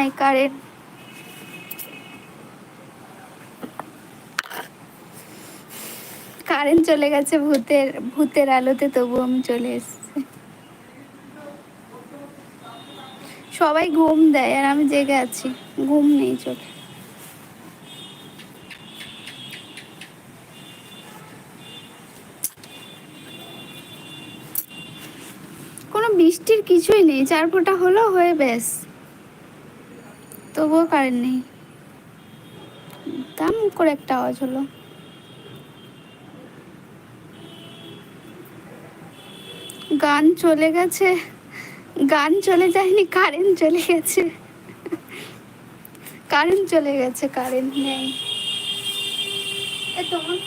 নাই current current চলে গেছে ভূতের ভূতের আলোতে তবু আমি চলে এসেছি। সবাই ঘুম দেয়, আর আমি জেগে আছি। ঘুম নেই চোখে। কোনো বৃষ্টির কিছুই নেই, চার ফোঁটা হলো হয়ে ব্যাস। তবুও কারেন্ট নেই দাম করে একটা আওয়াজ হলো। গান চলে গেছে। গান চলে যায়নি কারেন্ট চলে গেছে। কারেন্ট চলে গেছে কারেন্ট নেই। এ তোমার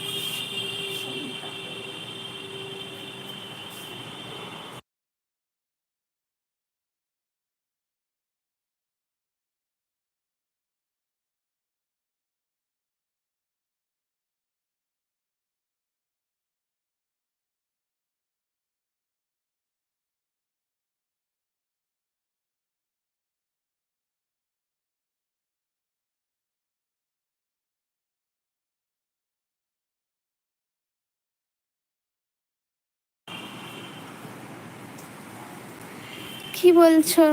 কি বলছো?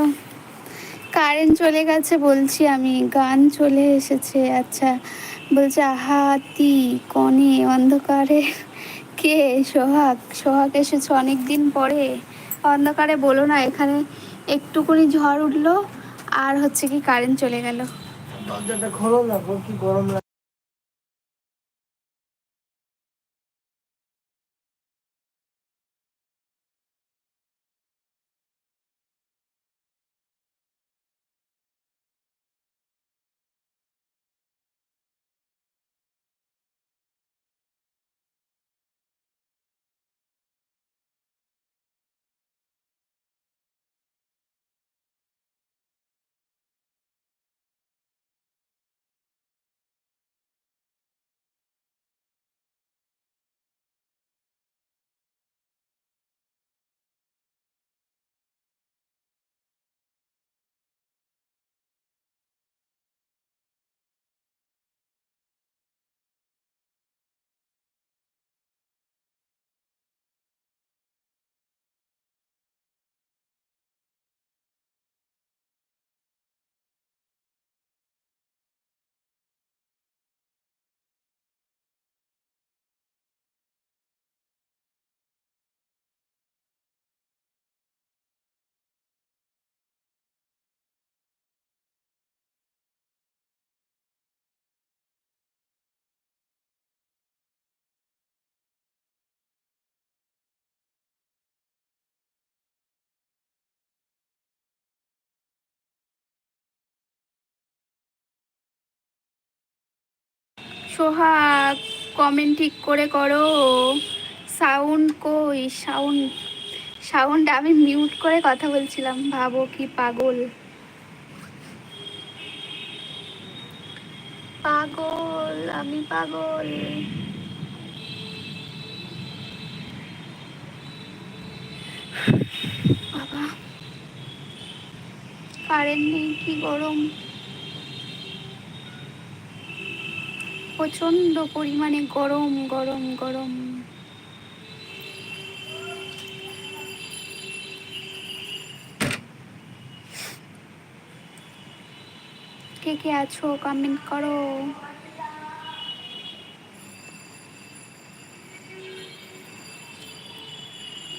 কারেন্ট চলে গেছে বলছি আমি, গান চলে এসেছে আচ্ছা। বলছে আহাতি কনে, অন্ধকারে কে? সোহাগ সোহাগ এসেছে অনেক দিন পরে। অন্ধকারে বলো না, এখানে একটুকুনি ঝড় উঠল, আর হচ্ছে কি কারেন্ট চলে গেল। দরজাটা খোলো না কি গরম সোহাগ কমেন্ট ঠিক করে করো। সাউন্ড কই? সাউন্ড সাউন্ড আমি মিউট করে কথা বলছিলাম। ভাবো কি পাগল। পাগল, আমি পাগল। বাবা কারেন্ট নেই, কি গরম। প্রচণ্ড পরিমাণে গরম গরম গরম। কে কে আছো? কমেন্ট করো।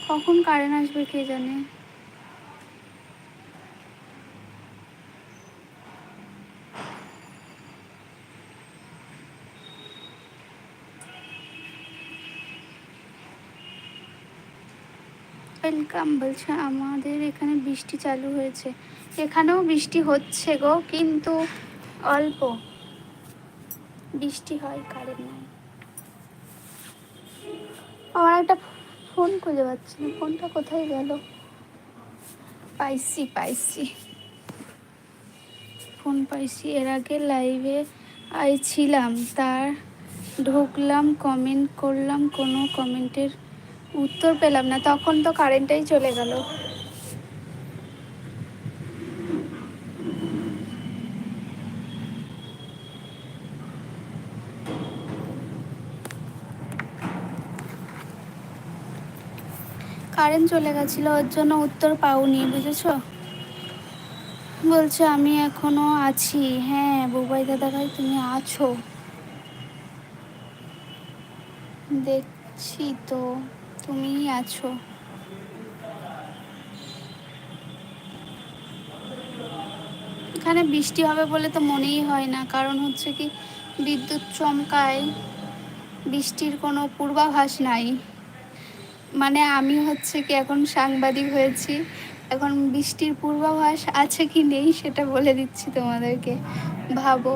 কখন কারেন্ট আসবে কে জানে? ওয়েলকাম বলছে, আমাদের এখানে বৃষ্টি চালু হয়েছে। এখানেও বৃষ্টি হচ্ছে গো, কিন্তু অল্প। বৃষ্টি হয়, কারেন্ট নাই। আমার একটা ফোন খুঁজে পাচ্ছি না, ফোনটা কোথায় গেল? পাইছি পাইছি। ফোন পাইছি, এর আগে লাইভে আইছিলাম, তার ঢুকলাম কমেন্ট করলাম, কোনো কমেন্টের উত্তর পেলাম না, তখন তো কারেন্টটাই চলে গেল। কারেন্ট চলে গেছিল, ওর জন্য উত্তর পাওনি, বুঝেছ? বলছে, আমি এখনও আছি। হ্যাঁ বুবাই দাদা ভাই, তুমি আছো? দেখছি তো। তুমিই আছো। এখানে বৃষ্টি হবে বলে তো মনেই হয় না, কারণ হচ্ছে কি বিদ্যুৎ চমকায়, বৃষ্টির কোনো পূর্বাভাস নাই। মানে আমি হচ্ছে কি এখন সাংবাদিক হয়েছি, এখন বৃষ্টির পূর্বাভাস আছে কি নেই সেটা বলে দিচ্ছি তোমাদেরকে। ভাবো।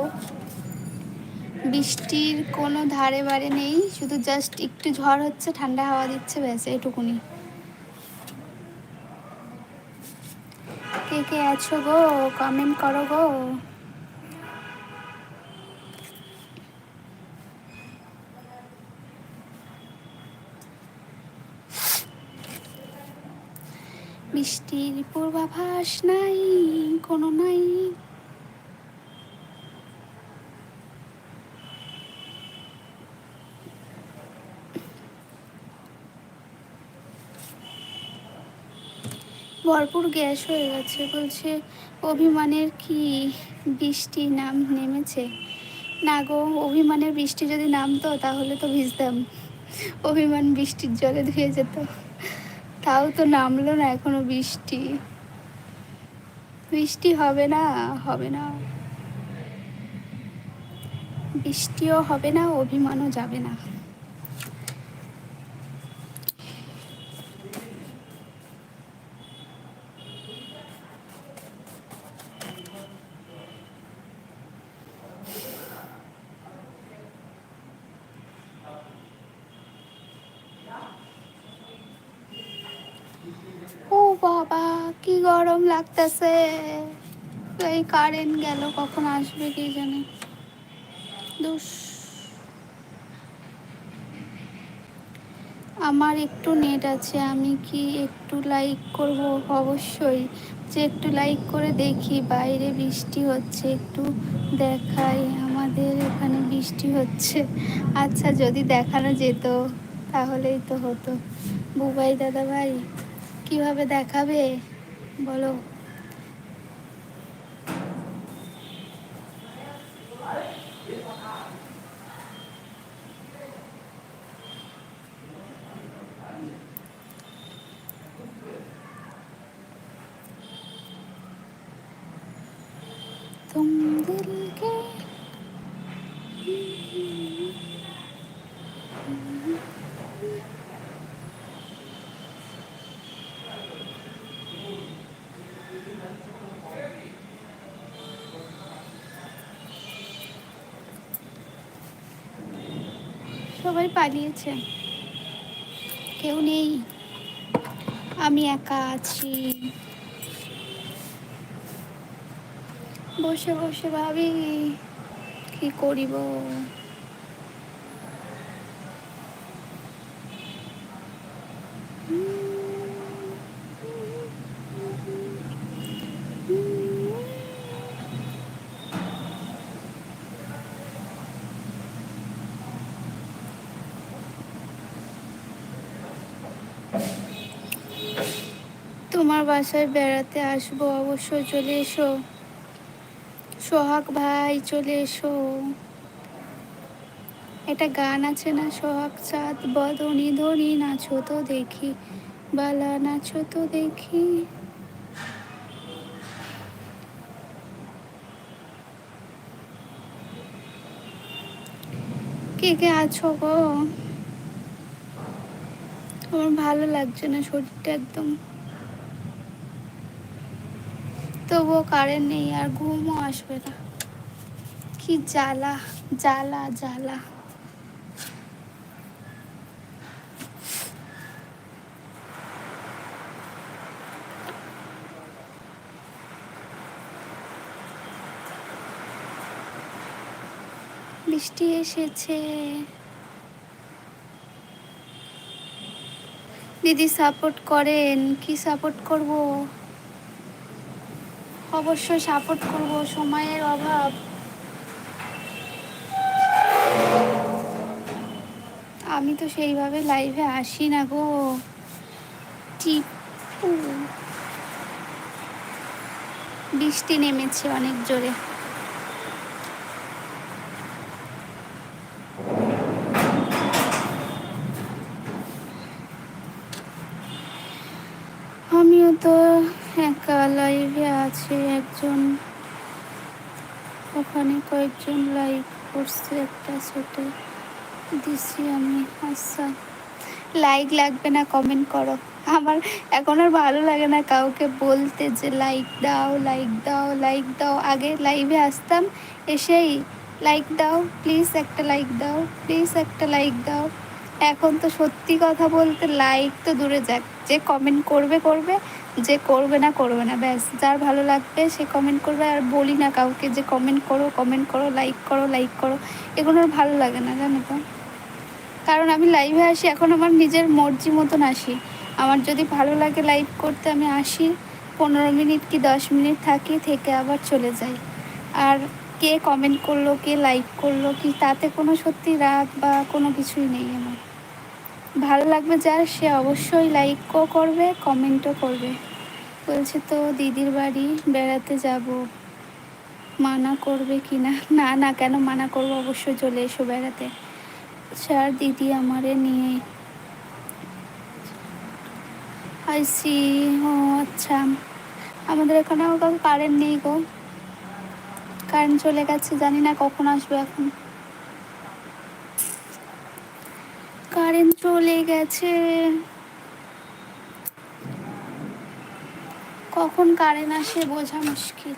বৃষ্টির কোনো ধারে বারে নেই, শুধু জাস্ট একটু ঝড় হচ্ছে, ঠান্ডা হাওয়া দিচ্ছে, ব্যাস এটুকুনি কে কে আছো গো? কমেন্ট করো গো। বৃষ্টির পূর্বাভাস নাই, কোনো নাই। ভরপুর গ্যাস হয়ে গেছে। বলছে, অভিমানের কি বৃষ্টি নাম, নেমেছে? না গো, অভিমানের বৃষ্টি যদি নামতো তাহলে তো ভিজতাম। অভিমান বৃষ্টির জলে ধুয়ে যেত। তাও তো নামলো না এখনও বৃষ্টি। বৃষ্টি হবে না হবে না। বৃষ্টিও হবে না, অভিমানও যাবে না ও বাবা কি গরম লাগতেছে। এই কারেন্ট গেল, কখন আসবে কি জানে। দুস। আমার একটু নেট আছে, আমি কি একটু লাইক করব? অবশ্যই। যে একটু লাইক করে দেখি, বাইরে বৃষ্টি হচ্ছে, একটু দেখাই। আমাদের এখানে বৃষ্টি হচ্ছে। আচ্ছা যদি দেখানো যেত, তাহলেই তো হতো। বুবাই দাদা ভাই কীভাবে দেখাবে? বলো không biết সবাই পালিয়েছে। কেউ নেই। আমি একা আছি। বসে বসে ভাবি কি করিব? তোমার বাসায় বেড়াতে আসব অবশ্যই চলে এসো। সোহাগ ভাই, চলে এসো। একটা গান আছে না, সোহাগ চাঁদ, বদনি ধনি, নাচো তো দেখি, বালা নাচো তো দেখি। কে কে আছো গো? আমার ভালো লাগছে না শরীরটা একদম। তবুও কারেন্ট নেই আর ঘুমও আসবে না। কি জ্বালা জ্বালা জ্বালা। বৃষ্টি এসেছে। দিদি সাপোর্ট করেন, কি সাপোর্ট করব? অবশ্যই সাপোর্ট করব, সময়ের অভাব। আমি তো সেইভাবে লাইভে আসি না গো। টিপু। বৃষ্টি নেমেছে অনেক জোরে আমিও তো একা লাইভে আছে একজন ওখানে কয়েকজন লাইক করছে, একটা ছোট দিছি আমি আচ্ছা। লাইক লাগবে না কমেন্ট করো। আমার এখন আর ভালো লাগে না কাউকে বলতে যে লাইক দাও লাইক দাও লাইক দাও। আগে লাইভে আসতাম, এসেই লাইক দাও প্লিজ একটা লাইক দাও প্লিজ একটা লাইক দাও। এখন তো সত্যি কথা বলতে লাইক তো দূরে যাক। যে কমেন্ট করবে করবে। যে করবে না করবে না, ব্যাস, যার ভালো লাগবে সে কমেন্ট করবে, আর বলি না কাউকে যে কমেন্ট করো কমেন্ট করো লাইক করো লাইক করো, এগুলো ভালো লাগে না, জানো তো। কারণ আমি লাইভে আসি, এখন আমার নিজের মর্জি মতন আসি। আমার যদি ভালো লাগে লাইভ করতে আমি আসি, পনেরো মিনিট কি দশ মিনিট থাকি, থেকে আবার চলে যাই। আর কে কমেন্ট করল, কে লাইক করল, কি তাতে কোনো সত্যি রাগ বা কোনো কিছুই নেই আমার। ভালো লাগবে যার, সে অবশ্যই লাইকও করবে কমেন্টও করবে। বলছে তো, দিদির বাড়ি বেড়াতে যাব। মানা করবে কি না? না না, কেন মানা করব? অবশ্যই চলে এসো বেড়াতে। স্যার, দিদি আমারে নিয়ে আইসি। ও আচ্ছা। আমাদের এখানেও কারেন্ট নেই গো। কারেন্ট চলে গেছে, জানি না কখন আসবে এখন। কারেন্ট চলে গেছে। কখন কারেন্ট আসে বোঝা মুশকিল।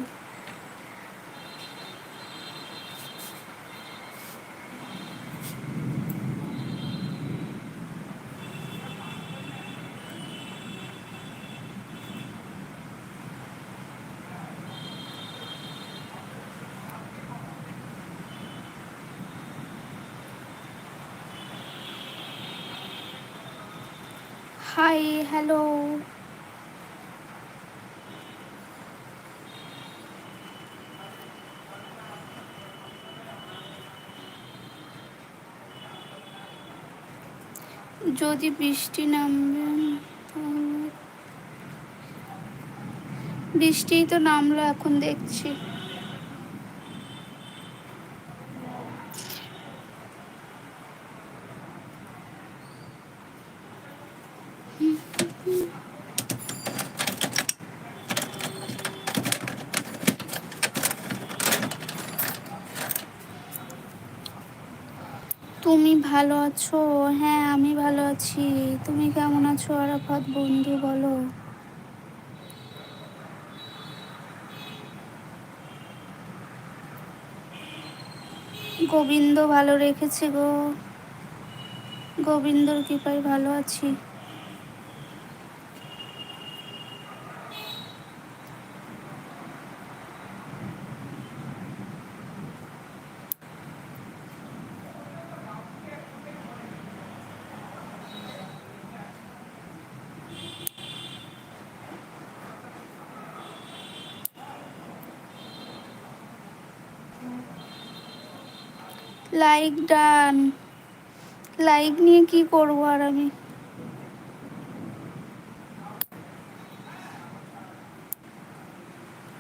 হাই হ্যালো যদি বৃষ্টি নামবে তাহলে বৃষ্টিই তো নামলো এখন দেখছি। তুমি ভালো আছো? হ্যাঁ আমি ভালো আছি। তুমি কেমন আছো আরাফাত বন্ধু, বলো? গোবিন্দ ভালো রেখেছে গো। গোবিন্দর কৃপায় ভালো আছি। লাইক ডান লাইক নিয়ে কি করব আর আমি?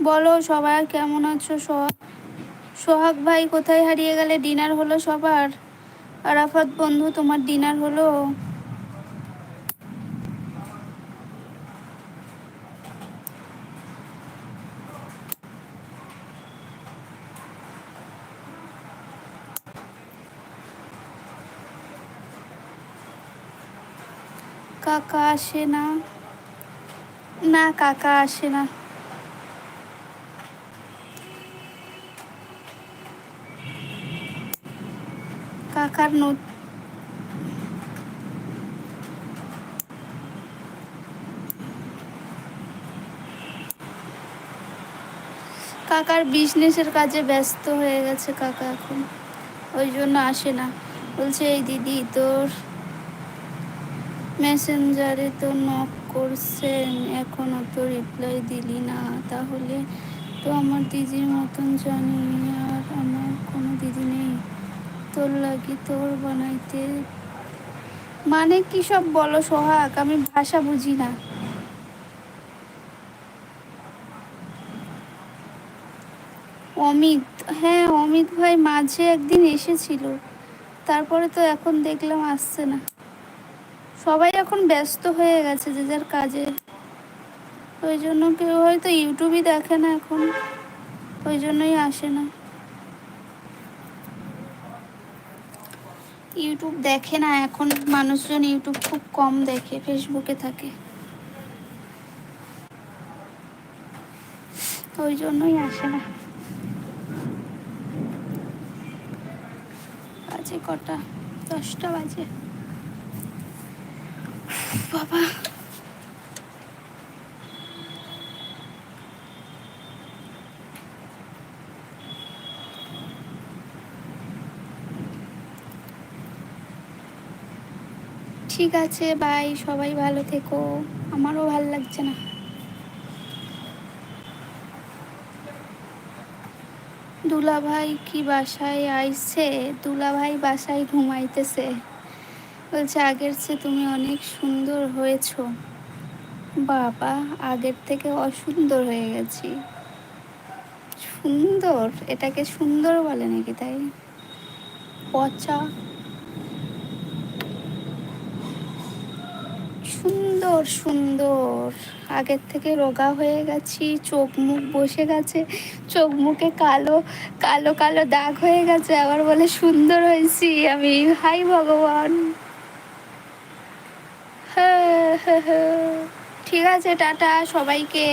বলো সবাই কেমন আছো? সোহাগ সোহাগ ভাই কোথায় হারিয়ে গেলে? ডিনার হলো সবার? আরাফাত বন্ধু, তোমার ডিনার হলো? কাকা আসে না। না, কাকা আসে না। কাকার নোট কাকার বিজনেসের কাজে ব্যস্ত হয়ে গেছে কাকা এখন। ওই জন্য আসে না। বলছে, এই দিদি, তোর মেসেঞ্জারে তো নক করছেন এখনও তো রিপ্লাই দিলি না। তাহলে তো আমার দিদির মতন জানি আর আমার কোনো দিদি নেই। তোর লাগি তোর বানাইতে। মানে কি সব বলো সোহাগ? আমি ভাষা বুঝি না। অমিত হ্যাঁ অমিত ভাই মাঝে একদিন এসেছিল। তারপরে তো এখন দেখলাম আসছে না। সবাই এখন ব্যস্ত হয়ে গেছে যে যার কাজে। ওই জন্য কেউ হয়তো ইউটিউবই দেখে না এখন। ওই জন্যই আসে না। ইউটিউব দেখে না, এখন মানুষজন ইউটিউব খুব কম দেখে, ফেসবুকে থাকে। ওই জন্যই আসে না। বাজে কটা? দশটা বাজে। বাবা। ঠিক আছে বাই সবাই ভালো থেকো। আমারও ভালো লাগছে না। দুলাভাই কি বাসায় আইছে? দুলাভাই বাসায় ঘুমাইতেছে। বলছে, আগের চেয়ে তুমি অনেক সুন্দর হয়েছো। বাবা, আগের থেকে অসুন্দর হয়ে গেছি। সুন্দর? এটাকে সুন্দর বলে নাকি তাই? পচা। সুন্দর সুন্দর। আগের থেকে রোগা হয়ে গেছি, চোখ মুখ বসে গেছে, চোখ মুখে কালো কালো কালো দাগ হয়ে গেছে, আবার বলে সুন্দর হয়েছি আমি। হাই ভগবান। ঠিক আছে, টাটা, সবাইকে।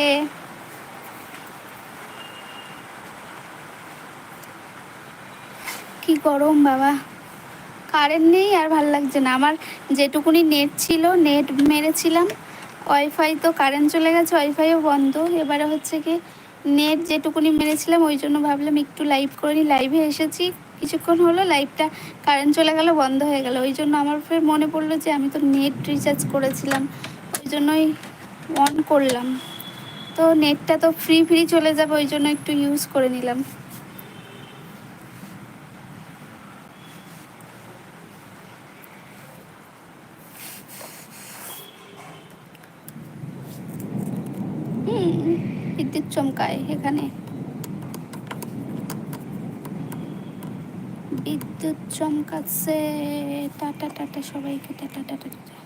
কি গরম বাবা। কারেন্ট নেই আর ভালো লাগছে না। আমার যেটুকুনি নেট ছিল, নেট মেরেছিলাম। ওয়াইফাই তো কারেন্ট চলে গেছে, ওয়াইফাইও বন্ধ। এবারে হচ্ছে কি, নেট যেটুকুনি মেরেছিলাম, ওই জন্য ভাবলাম একটু লাইভ করে নিই লাইভে এসেছি। কিছুক্ষণ হলো লাইভটা কারেন্ট চলে গেল, বন্ধ হয়ে গেল। ওই জন্য আমার ফের মনে পড়ল যে আমি তো নেট রিচার্জ করেছিলাম, ওই জন্যই অন করলাম। তো নেটটা তো ফ্রি ফ্রি চলে যাবে, ওই জন্য একটু ইউজ করে নিলাম। বিদ্যুৎ চমকায় এখানে। বিদ্যুৎ চমকাচ্ছে টাটা টাটা সবাইকে টাটা টাটা টাটা।